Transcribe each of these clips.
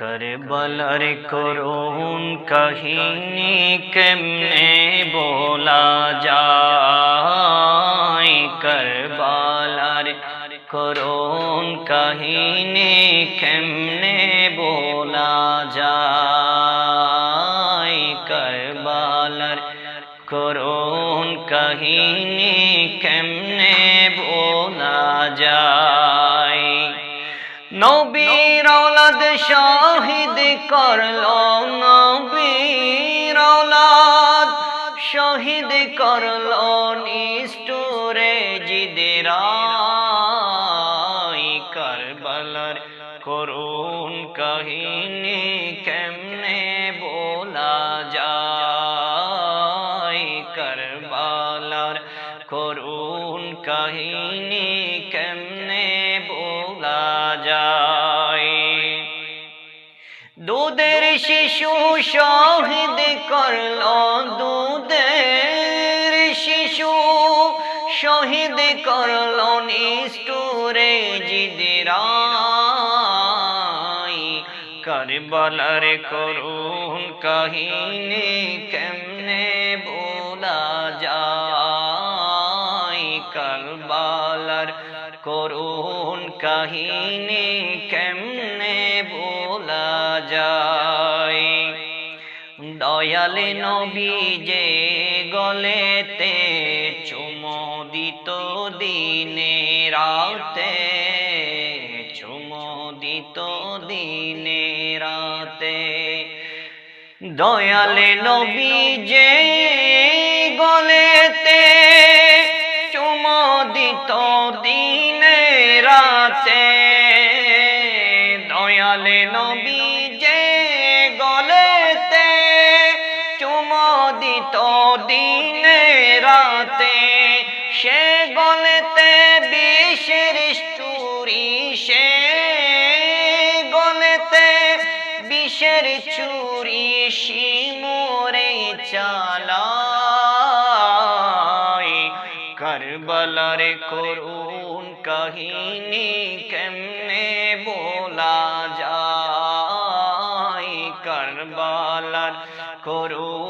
করবলার করুন কাহিনী কেমনে বলা যায় করবালার করুন কাহিনী কেমনে বলা যায় করল নবীর শহীদ করল নিষ্ঠুরে জিদেরা করবলার করুন কাহিনী কেমনে বলা যায়? করবালার করুন কাহিনী দুধের শিশু শহীদ করল, দুধের শিশু শহীদ করল নিষ্ঠুরে জিদিরাই। কারবালার করুন কাহিনী কেমনে বলা যায়? কারবালার করুন কাহিনী কেমনে বলা যায়? দয়ালে নবী যে গলেতে চুমো দিত দিনে রাতে চুমো দিত দিনে রাতে দয়ালে নবী যে গলেতে চুমো দিত দিনে রাতে দয়ালে নবী বিষের চুরি শিমরে চালায়? করবলার করুন কাহিনী কেমনে বলা যায়? করবলার করুন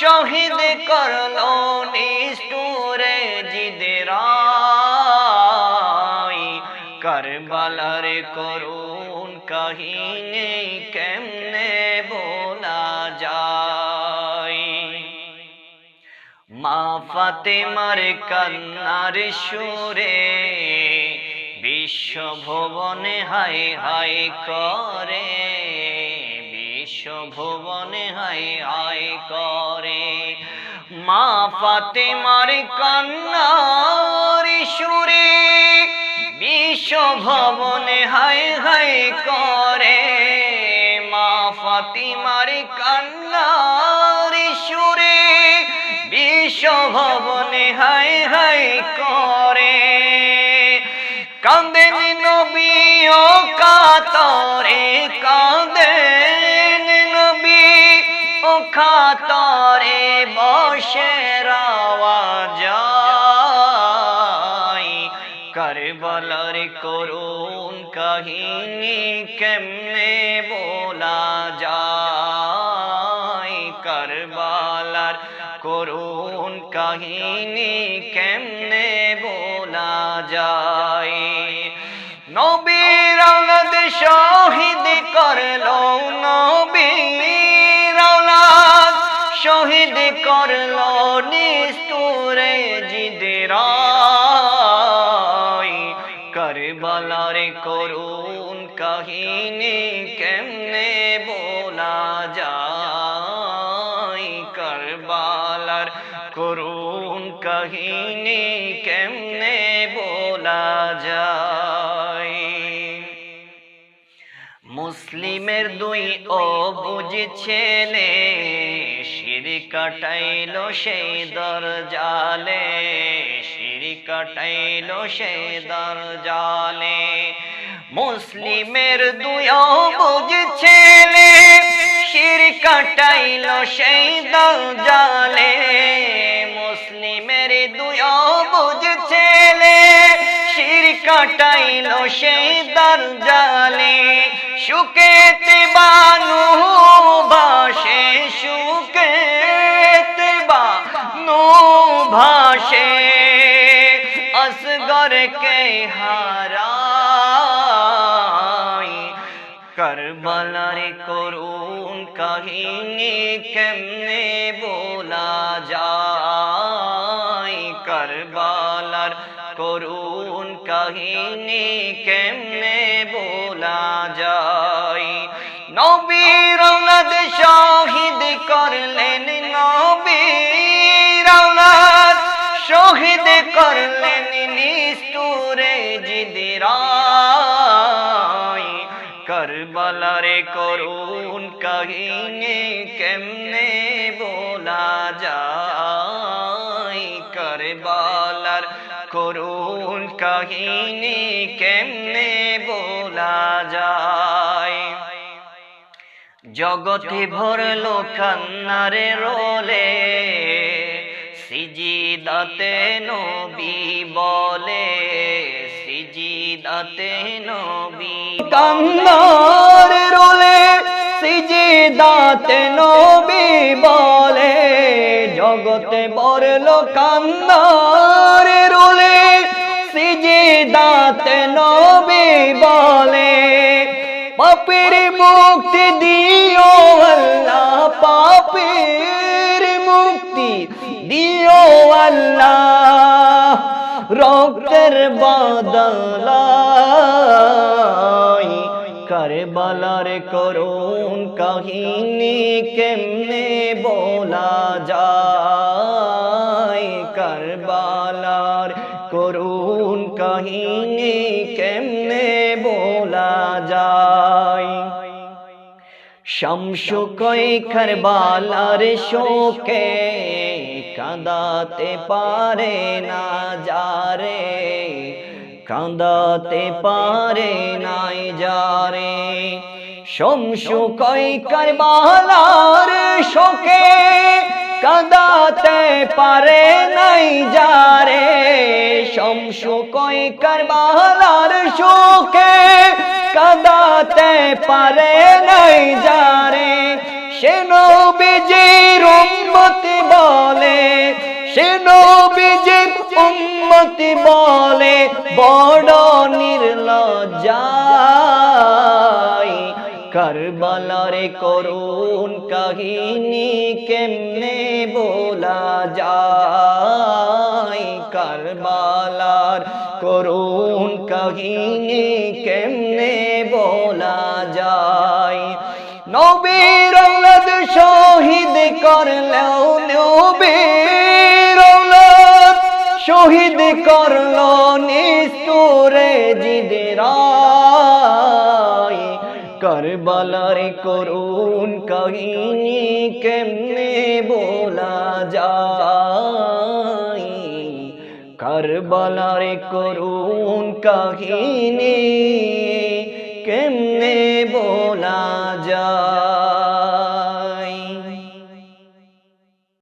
শহীদ করল নিষ্ঠুরে জিদেরাই। কারবালার করুন কাহিনী কেমনে বলা যায়? মা ফাতেমার কান্নার সুরে বিশ্বভুবনে হাই হাই করে। বিশ্বভুবনে হাই হাই করে। মা ফাতেমার কান্নার সুরে বিশ্বভবনে হাই হাই করে। মা ফাতিমার কান্নার সুরে বিশ্বভবনে হাই হাই করে। কাঁদেন নবী কাতরে কাঁদেন নবী ও খাতরে মানুষের আওয়াজ কারবালার করুন কাহিনী কেমনে বলা যায়? কারবালার করুন কাহিনী কেমনে বলা যায়? নবীর শহীদ করল না। করল নিষ্ঠুরে জিদেরাই করবলার করুন কাহিনী কেমনে বলা যায়? করবালার করুন কাহিনী কেমনে বলা যায়? মুসলিমের দুই ও বুঝ ছেলে শির কাটাইল সেই দরজালে, শির কাটাইল সেই দরজালে। মুসলিমের দুই বুঝ ছেলে, শির কাটাইল সেই দল জালে মুসলিমের দুই অবুজ ছেলে, শির কাটাইল সেই দল জালে সুকেতে বানু কাহিনী কেমনে বলা যায় করবালার করুন কাহিনী কেমনে বলা যায় নবীর শাহিদ করলেন কাহিনী কেমনে বলা যায়? করবালার করুন কাহিনী কেমনে বলা যায়? জগতে ভরলো কান্নারে রোলে, সিজিদাতে নবী বলে, সিজিদাতে নবী কান্নার রোলে। সিজিদাতে নবী বলে, জগতে বরলো কান্নার রোলে সিজিদাতে নবী বলে, পাপের মুক্তি দিও আল্লাহ, পাপের মুক্তি দিও আল্লাহ, রক্তের বদলাই কারবালার করুন কাহিনী কেমনে বলা যায়? কারবালার করুন কাহিনী কেমনে বলা যায়? শামসু কই কারবালার শোকে কাঁদাতে পারে না যারে? কাঁদাতে পারে নাই যারে। শমসু কই কারবালার শোকে কাঁদাতে পারে নাই যারে। শমসু কই কারবালার শোকে কাঁদাতে পারে নাই যারে। সে নবীজির উম্মতি বলে সে বলে বড় নির্লজ্জাই। কারবালারে করুন কাহিনী কেমনে বলা যায়? কারবালার করুন কাহিনী কেমনে বলা যায়? নবীর শহীদ করল নিষ্ঠুরে জিদেরাই। করবালার করুন কাহিনী কেমনে বলা যায়? কারবালার করুন কাহিনী কেমনে বলা যায়?